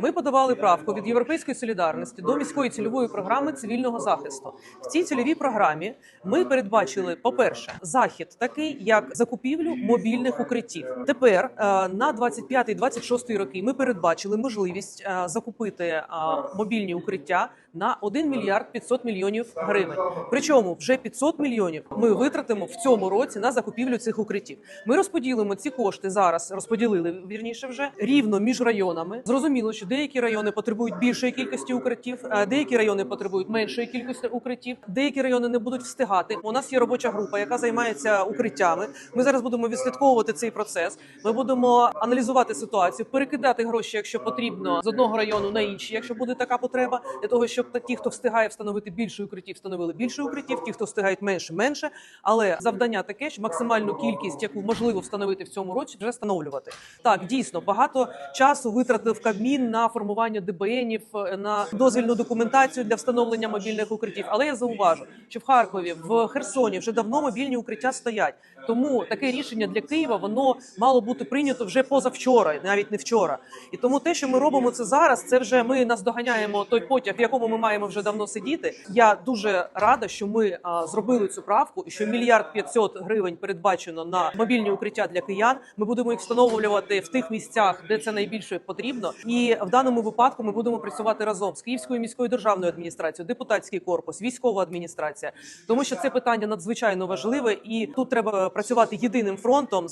Ми подавали правку від європейської солідарності до міської цільової програми цивільного захисту. В цій цільовій програмі ми передбачили, по-перше, захід такий, як закупівлю мобільних укриттів. Тепер е, на 25-26 роки ми передбачили можливість е, закупити е, мобільні укриття на 1 мільярд 500 мільйонів гривень. Причому вже 500 мільйонів ми витратимо в цьому році на закупівлю цих укриттів. Ми розподілимо ці кошти зараз. Розподілили вірніше вже рівно між районами. Зрозуміло, що деякі райони потребують більшої кількості укриттів, деякі райони потребують меншої кількості укриттів. Деякі райони не будуть встигати. У нас є робоча група, яка займається укриттями. Ми зараз будемо відслідковувати цей процес. Ми будемо аналізувати ситуацію, перекидати гроші, якщо потрібно, з одного району на інший, якщо буде така потреба, для того, щоб ті, хто встигає встановити більше укриттів, встановили більше укриттів, ті, хто встигають менше, менше. Але завдання таке, що максимальну кількість, яку можливо встановити в цьому році, вже встановлювати. Так, дійсно багато часу витратив Кабмін на формування ДБНів, е, на дозвільну документацію для встановлення мобільних укриттів. Але я зауважу, що в Харкові, в Херсоні вже давно мобільні укриття стоять. Тому таке рішення для Києва воно мало бути прийнято вже позавчора, навіть не вчора. І тому те, що ми робимо це зараз, це вже ми наздоганяємо той потяг, в якому ми маємо вже давно сидіти. Я дуже рада, що ми а, зробили цю правку, і що мільярд 500 гривень передбачено на мобільні укриття для киян. Ми будемо їх встановлювати в тих місцях, де це найбільше потрібно. І в даному випадку ми будемо працювати разом з Київською міською державною адміністрацією, депутатський корпус, військова адміністрація, тому що це питання надзвичайно важливе, і тут треба працювати єдиним фронтом.